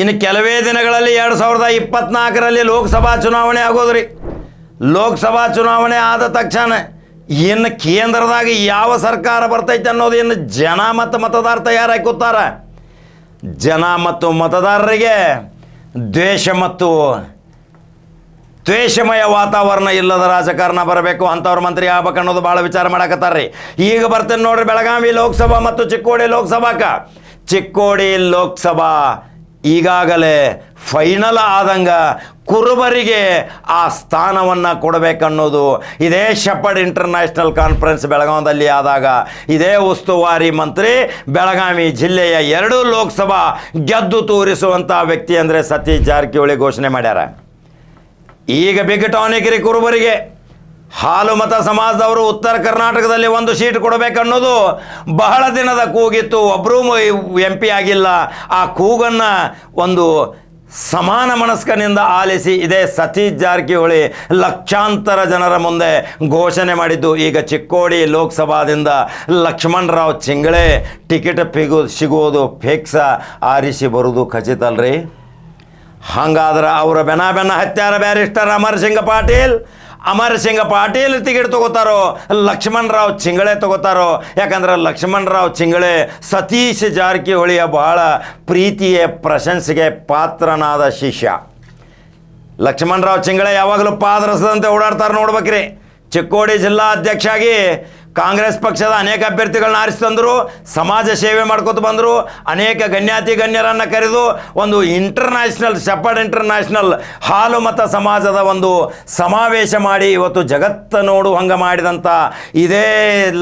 ಇನ್ನು ಕೆಲವೇ ದಿನಗಳಲ್ಲಿ ಎರಡು ಸಾವಿರದ ಇಪ್ಪತ್ನಾಲ್ಕರಲ್ಲಿ ಲೋಕಸಭಾ ಚುನಾವಣೆ ಆಗೋದ್ರಿ. ಲೋಕಸಭಾ ಚುನಾವಣೆ ಆದ ತಕ್ಷಣ ಇನ್ನು ಕೇಂದ್ರದಾಗ ಯಾವ ಸರ್ಕಾರ ಬರ್ತೈತೆ ಅನ್ನೋದು ಇನ್ನು ಜನ ಮತ್ತು ಮತದಾರ ತಯಾರಾಗಿ ಕೂತಾರ. ಜನ ಮತ್ತು ಮತದಾರರಿಗೆ ದ್ವೇಷ ಮತ್ತು ದ್ವೇಷಮಯ ವಾತಾವರಣ ಇಲ್ಲದ ರಾಜಕಾರಣ ಬರಬೇಕು ಅಂಥವ್ರ ಮಂತ್ರಿ ಆಗ್ಬೇಕು ಅನ್ನೋದು ಭಾಳ ವಿಚಾರ ಮಾಡಕತ್ತಾರ್ರಿ. ಈಗ ಬರ್ತೇನೆ ನೋಡ್ರಿ ಬೆಳಗಾವಿ ಲೋಕಸಭಾ ಮತ್ತು ಚಿಕ್ಕೋಡಿ ಲೋಕಸಭಾಕ. ಚಿಕ್ಕೋಡಿ ಲೋಕಸಭಾ ಈಗಾಗಲೇ ಫೈನಲ್ ಆದಂಗ ಕುರುಬರಿಗೆ ಆ ಸ್ಥಾನವನ್ನು ಕೊಡಬೇಕನ್ನೋದು ಇದೇ ಶಪಡ್ ಇಂಟರ್ನ್ಯಾಷನಲ್ ಕಾನ್ಫರೆನ್ಸ್ ಬೆಳಗಾವಿಯಲ್ಲಿ ಆದಾಗ. ಇದೇ ಉಸ್ತುವಾರಿ ಮಂತ್ರಿ ಬೆಳಗಾವಿ ಜಿಲ್ಲೆಯ ಎರಡೂ ಲೋಕಸಭಾ ಗೆದ್ದು ತೋರಿಸುವಂಥ ವ್ಯಕ್ತಿ ಅಂದರೆ ಸತೀಶ್ ಜಾರಕಿಹೊಳಿ ಘೋಷಣೆ ಮಾಡ್ಯಾರ. ಈಗ ಬಿಗ್ ಟಾನಿಕ್ರಿ ಕುರುಬರಿಗೆ. ಹಾಲು ಮತ ಸಮಾಜದವರು ಉತ್ತರ ಕರ್ನಾಟಕದಲ್ಲಿ ಒಂದು ಸೀಟ್ ಕೊಡಬೇಕನ್ನೋದು ಬಹಳ ದಿನದ ಕೂಗಿತ್ತು. ಒಬ್ಬರೂ ಎಂ ಪಿ ಆಗಿಲ್ಲ. ಆ ಕೂಗನ್ನು ಒಂದು ಸಮಾನ ಮನಸ್ಕನಿಂದ ಆಲಿಸಿ ಇದೇ ಸತೀಶ್ ಜಾರಕಿಹೊಳಿ ಲಕ್ಷಾಂತರ ಜನರ ಮುಂದೆ ಘೋಷಣೆ ಮಾಡಿದ್ದು. ಈಗ ಚಿಕ್ಕೋಡಿ ಲೋಕಸಭಾದಿಂದ ಲಕ್ಷ್ಮಣರಾವ್ ಚಿಂಗಳೆ ಟಿಕೆಟ್ ಪಿಗು ಸಿಗುವುದು ಫಿಕ್ಸ. ಆರಿಸಿ ಬರುವುದು ಖಚಿತ ಅಲ್ರಿ. ಹಂಗಾದ್ರೆ ಅವರ ಬೆನ ಬೆನ್ನ ಹತ್ಯಾರ ಬ್ಯಾರಿಸ್ಟರ್ ಅಮರ್ ಸಿಂಗ್ ಪಾಟೀಲ್ ಅಮರ್ ಸಿಂಗ್ ಪಾಟೀಲ್ ಟಿಕೆಟ್ ತಗೋತಾರೋ ಲಕ್ಷ್ಮಣ್ ರಾವ್ ಚಿಂಗಳೆ ತಗೋತಾರೋ, ಯಾಕಂದ್ರೆ ಲಕ್ಷ್ಮಣ್ ರಾವ್ ಚಿಂಗಳೆ ಸತೀಶ್ ಜಾರಕಿಹೊಳಿಯ ಬಹಳ ಪ್ರೀತಿಯ ಪ್ರಶಂಸೆಗೆ ಪಾತ್ರನಾದ ಶಿಷ್ಯ. ಲಕ್ಷ್ಮಣ್ ರಾವ್ ಚಿಂಗಳೆ ಯಾವಾಗಲೂ ಪಾದರಸದಂತೆ ಓಡಾಡ್ತಾರೆ ನೋಡ್ಬೇಕ್ರಿ. ಚಿಕ್ಕೋಡಿ ಜಿಲ್ಲಾ ಅಧ್ಯಕ್ಷಾಗಿ ಕಾಂಗ್ರೆಸ್ ಪಕ್ಷದ ಅನೇಕ ಅಭ್ಯರ್ಥಿಗಳನ್ನ ಆರಿಸಿ ತಂದರು ಸಮಾಜ ಸೇವೆ ಮಾಡ್ಕೊತ ಬಂದರು, ಅನೇಕ ಗಣ್ಯಾತಿ ಗಣ್ಯರನ್ನು ಕರೆದು ಒಂದು ಇಂಟರ್ನ್ಯಾಷನಲ್ ಶಪಡ್ ಇಂಟರ್ನ್ಯಾಷನಲ್ ಹಾಲು ಮತ ಸಮಾಜದ ಒಂದು ಸಮಾವೇಶ ಮಾಡಿ ಇವತ್ತು ಜಗತ್ತ ನೋಡು ಹಂಗೆ ಮಾಡಿದಂಥ ಇದೇ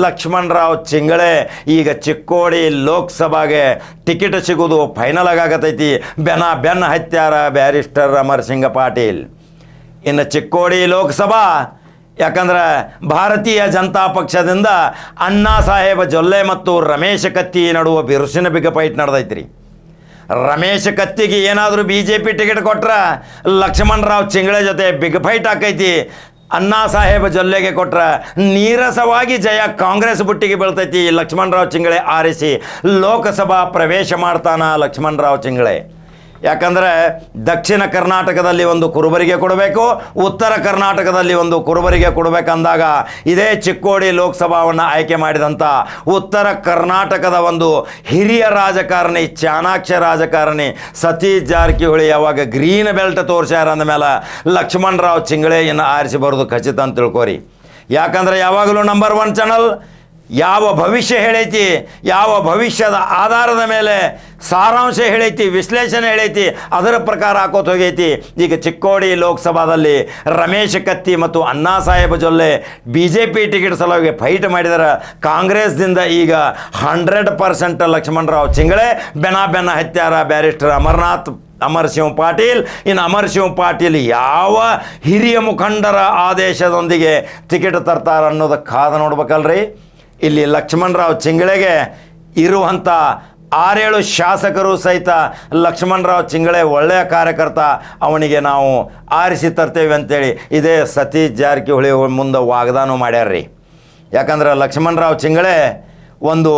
ಲಕ್ಷ್ಮಣರಾವ್ ಚಿಂಗಳೆ. ಈಗ ಚಿಕ್ಕೋಡಿ ಲೋಕಸಭಾಗೆ ಟಿಕೆಟ್ ಸಿಗೋದು ಫೈನಲ್ ಆಗತೈತಿ ಬೆನ ಬೆನ್ನ ಹತ್ಯಾರ ಬ್ಯಾರಿಸ್ಟರ್ ಅಮರ್ ಸಿಂಗ್ ಪಾಟೀಲ್. ಇನ್ನು ಚಿಕ್ಕೋಡಿ ಲೋಕಸಭಾ ಯಾಕಂದ್ರೆ ಭಾರತೀಯ ಜನತಾ ಪಕ್ಷದಿಂದ ಅಣ್ಣಾ ಸಾಹೇಬ ಜೊಲ್ಲೆ ಮತ್ತು ರಮೇಶ ಕತ್ತಿ ನಡುವ ಬಿರುಸಿನ ಬಿಗ ಫೈಟ್ ನಡೆದೈತ್ರಿ. ರಮೇಶ್ ಕತ್ತಿಗೆ ಏನಾದರೂ ಬಿ ಜೆ ಪಿ ಟಿಕೆಟ್ ಕೊಟ್ರೆ ಲಕ್ಷ್ಮಣರಾವ್ ಚಿಂಗಳೆ ಜೊತೆ ಬಿಗ್ ಫೈಟ್ ಆಕೈತಿ. ಅಣ್ಣಾ ಸಾಹೇಬ ಜೊಲ್ಲೆಗೆ ಕೊಟ್ರೆ ನೀರಸವಾಗಿ ಜಯ ಕಾಂಗ್ರೆಸ್ ಬುಟ್ಟಿಗೆ ಬೀಳ್ತೈತಿ. ಲಕ್ಷ್ಮಣರಾವ್ ಚಿಂಗಳೆ ಆರಿಸಿ ಲೋಕಸಭಾ ಪ್ರವೇಶ ಮಾಡ್ತಾನ ಲಕ್ಷ್ಮಣರಾವ್ ಚಿಂಗಳೆ. ಯಾಕಂದರೆ ದಕ್ಷಿಣ ಕರ್ನಾಟಕದಲ್ಲಿ ಒಂದು ಕುರುಬರಿಗೆ ಕೊಡಬೇಕು, ಉತ್ತರ ಕರ್ನಾಟಕದಲ್ಲಿ ಒಂದು ಕುರುಬರಿಗೆ ಕೊಡಬೇಕಂದಾಗ ಇದೇ ಚಿಕ್ಕೋಡಿ ಲೋಕಸಭಾವನ್ನು ಆಯ್ಕೆ ಮಾಡಿದಂಥ ಉತ್ತರ ಕರ್ನಾಟಕದ ಒಂದು ಹಿರಿಯ ರಾಜಕಾರಣಿ, ಚಾಣಾಕ್ಷ ರಾಜಕಾರಣಿ ಸತೀಶ್ ಜಾರಕಿಹೊಳಿ ಯಾವಾಗ ಗ್ರೀನ್ ಬೆಲ್ಟ್ ತೋರಿಸ್ಯಾರ ಅಂದಮೇಲೆ ಲಕ್ಷ್ಮಣರಾವ್ ಚಿಂಗಳೆಯನ್ನು ಆರಿಸಿ ಬರೋದು ಖಚಿತ ಅಂತ ತಿಳ್ಕೊರಿ. ಯಾಕಂದ್ರೆ ಯಾವಾಗಲೂ ನಂಬರ್ ಒನ್ ಚಾನಲ್ ಯಾವ ಭವಿಷ್ಯ ಹೇಳೈತಿ, ಯಾವ ಭವಿಷ್ಯದ ಆಧಾರದ ಮೇಲೆ ಸಾರಾಂಶ ಹೇಳೈತಿ, ವಿಶ್ಲೇಷಣೆ ಹೇಳೈತಿ, ಅದರ ಪ್ರಕಾರ ಹಾಕೋತ ಹೋಗೈತಿ. ಈಗ ಚಿಕ್ಕೋಡಿ ಲೋಕಸಭಾದಲ್ಲಿ ರಮೇಶ್ ಕತ್ತಿ ಮತ್ತು Anna Saheb Jolle B J P ticket ಸಲುವಾಗಿ ಫೈಟ್ ಮಾಡಿದರೆ. ಕಾಂಗ್ರೆಸ್ದಿಂದ ಈಗ ಹಂಡ್ರೆಡ್ ಪರ್ಸೆಂಟ್ ಲಕ್ಷ್ಮಣರಾವ್ ಚಿಂಗಳೆ, ಬೆನ ಬೆನ್ನ ಹತ್ಯಾರ ಬ್ಯಾರಿಸ್ಟರ್ ಅಮರನಾಥ್, ಅಮರ್ ಪಾಟೀಲ್. ಇನ್ನು ಅಮರ್ ಪಾಟೀಲ್ ಯಾವ ಹಿರಿಯ ಮುಖಂಡರ ಆದೇಶದೊಂದಿಗೆ ಟಿಕೆಟ್ ತರ್ತಾರ ಅನ್ನೋದು ಕಾದ ನೋಡ್ಬೇಕಲ್ರಿ. ಇಲ್ಲಿ ಲಕ್ಷ್ಮಣರಾವ್ ಚಿಂಗಳೆಗೆ ಇರುವಂಥ ಆರೇಳು ಶಾಸಕರು ಸಹಿತ ಲಕ್ಷ್ಮಣರಾವ್ ಚಿಂಗಳೆ ಒಳ್ಳೆಯ ಕಾರ್ಯಕರ್ತ. ಅವನಿಗೆ ನಾವು ಆರಿಸಿ ತರ್ತೇವೆ ಅಂತೇಳಿ ಇದೇ ಸತೀಶ್ ಜಾರಕಿಹೊಳಿ ಮುಂದೆ ವಾಗ್ದಾನ ಮಾಡ್ಯಾರ್ರಿ. ಯಾಕಂದ್ರೆ ಲಕ್ಷ್ಮಣರಾವ್ ಚಿಂಗಳೆ ಒಂದು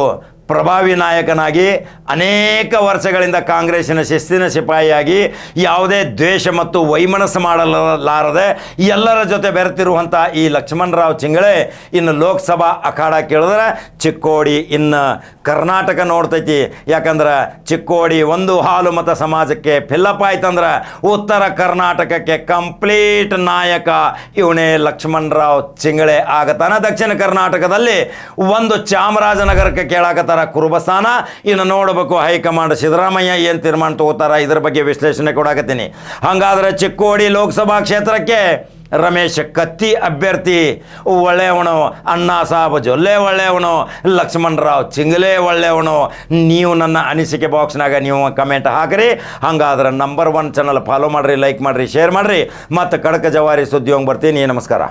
ಪ್ರಭಾವಿ ನಾಯಕನಾಗಿ ಅನೇಕ ವರ್ಷಗಳಿಂದ ಕಾಂಗ್ರೆಸ್ಸಿನ ಶಿಸ್ತಿನ ಸಿಪಾಯಿಯಾಗಿ ಯಾವುದೇ ದ್ವೇಷ ಮತ್ತು ವೈಮನಸ್ಸು ಮಾಡಲಾರದೆ ಎಲ್ಲರ ಜೊತೆ ಬೆರೆತಿರುವಂಥ ಈ ಲಕ್ಷ್ಮಣರಾವ್ ಚಿಂಗಳೆ ಇನ್ನು ಲೋಕಸಭಾ ಅಖಾಡ ಕೇಳಿದ್ರೆ ಚಿಕ್ಕೋಡಿ ಇನ್ನು ಕರ್ನಾಟಕ ನೋಡ್ತೈತಿ. ಯಾಕಂದ್ರೆ ಚಿಕ್ಕೋಡಿ ಒಂದು ಹಾಲು ಮತ ಸಮಾಜಕ್ಕೆ ಫಿಲ್ಲಪ್ ಆಯ್ತಂದ್ರೆ ಉತ್ತರ ಕರ್ನಾಟಕಕ್ಕೆ ಕಂಪ್ಲೀಟ್ ನಾಯಕ ಇವನೇ ಲಕ್ಷ್ಮಣರಾವ್ ಚಿಂಗಳೆ ಆಗತಾನ. ದಕ್ಷಿಣ ಕರ್ನಾಟಕದಲ್ಲಿ ಒಂದು ಚಾಮರಾಜನಗರಕ್ಕೆ ಕೇಳಾಕತ್ತಾರ. ಕುರುಬಸ್ಥಾನ ಇನ್ನು ನೋಡಬೇಕು ಹೈಕಮಾಂಡ್ ಸಿದ್ದರಾಮಯ್ಯ ಏನು ತೀರ್ಮಾನ ತಗೋತಾರ, ಇದ್ರ ಬಗ್ಗೆ ವಿಶ್ಲೇಷಣೆ ಕೊಡಾಕತ್ತೀನಿ ಹಂಗಾದ್ರೆ ಚಿಕ್ಕೋಡಿ ಲೋಕಸಭಾ ಕ್ಷೇತ್ರಕ್ಕೆ ರಮೇಶ್ ಕತ್ತಿ ಅಭ್ಯರ್ಥಿ. ಒಳ್ಳೆಯವನು ಅಣ್ಣಾ ಸಾಬ್ ಜೊಲ್ಲೆ ಒಳ್ಳೆಯವನು. ಲಕ್ಷ್ಮಣ್ ರಾವ್ ಚಿಂಗಲೆ ಒಳ್ಳೆಯವನು. ನೀವು ನನ್ನ ಅನಿಸಿಕೆ ಬಾಕ್ಸ್ನಾಗ ನೀವು ಕಮೆಂಟ್ ಹಾಕ್ರಿ. ಹಂಗಾದ್ರೆ ನಂಬರ್ ಒನ್ ಚಾನಲ್ ಫಾಲೋ ಮಾಡಿರಿ ಲೈಕ್ ಮಾಡಿರಿ ಶೇರ್ ಮಾಡಿರಿ. ಮತ್ತು ಕಡಕ ಜವಾರಿ ಸುದ್ದಿ ಹೋಗಿ ಬರ್ತೀನಿ. ನಮಸ್ಕಾರ.